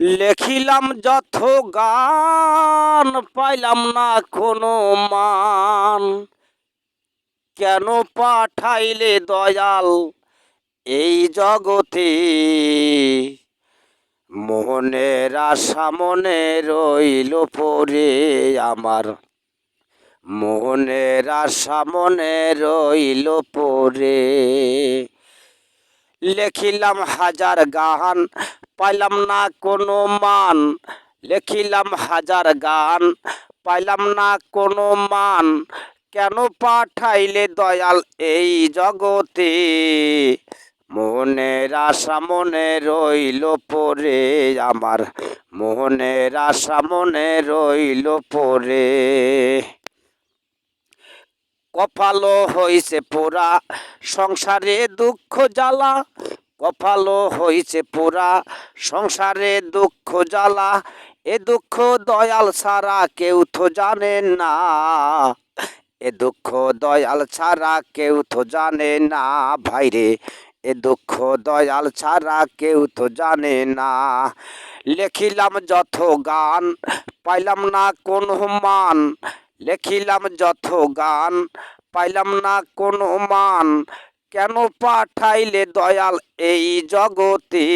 লেখিলাম যত গান, পাইলাম না কোনো মান। কেন পাঠাইলে দয়াল এই জগতে? মোহনের আশা মনে রইল পরে আমার। মোহনের আশা মনে রইল পরে লেখিলাম হাজার গান পাইলাম না কোনো মান, লেখিলাম হাজার গান। পাইলাম না কোনো মান, কেন পাঠাইলে দয়াল এই জগতে? মোহনের আশা মনে রইল পরে, আমার মোহনের আশা মনে রইল পরে। কপালো হইছে পোড়া, সংসারে দুঃখ জ্বালা কপালো হইছে পোড়া সংসারে দুঃখ জ্বালা, এ দুঃখ দয়াল ছাড়া কেউ তো জানে না। এ দুঃখ দয়াল ছাড়া কেউ তো জানে না ভাইরে এ দুঃখ দয়াল ছাড়া কেউ তো জানে না। লেখিলাম যত গান, পাইলাম না কোন মান। লেখিলাম যত গান, পাইলাম না কোন মান। কেন পাঠাইলে দয়াল এই জগতে?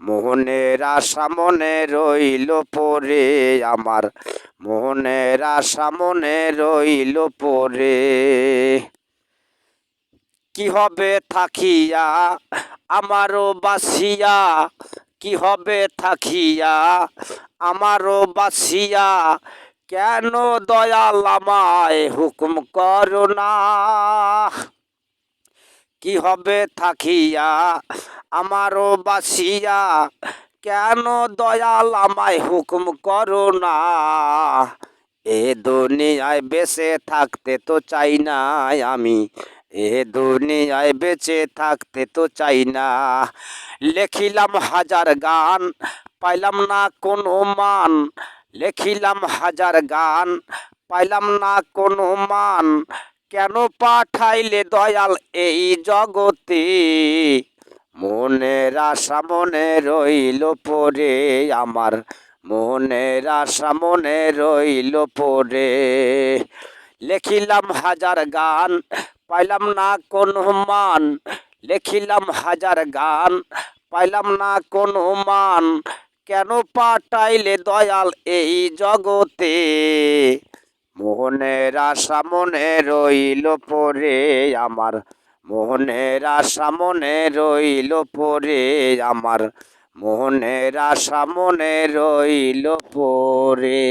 মোহনের আশা মনে রইল পরে, আমার মোহনের আশা মনে রইল পরে। কি হবে থাকিয়া আমারও বাসিয়া কি হবে থাকিয়া আমারও বাসিয়া কেন দয়াল আমায় হুকুম করো না? কি হবে থাকিয়া? আমারও বাসিয়া, কেন দয়াল আমায় হুকুম করো না? এ দুনিয়ায় বেঁচে থাকতে তো চাই না আমি। এ দুনিয়ায় বেঁচে থাকতে তো চাই না। লেখিলাম হাজার গান, পাইলাম না কোনো মান। লেখিলাম হাজার গান, পাইলাম না কোনো মান। কেন পাঠাইলে দয়াল এই জগতে? মনের আশা মনে রইল পরে আমার মনের আশা মনে রইল পরে লেখিলাম হাজার গান, পাইলাম না কোনো মান। লেখিলাম হাজার গান, পাইলাম না কোনো মান। কেন পাঠাইলে দয়াল এই জগতে? মোহনের আশা মনে রইল পরে আমার। মোহনের আশা মনে রইল পরে আমার। মোহনের আশা মনে রইল পরে।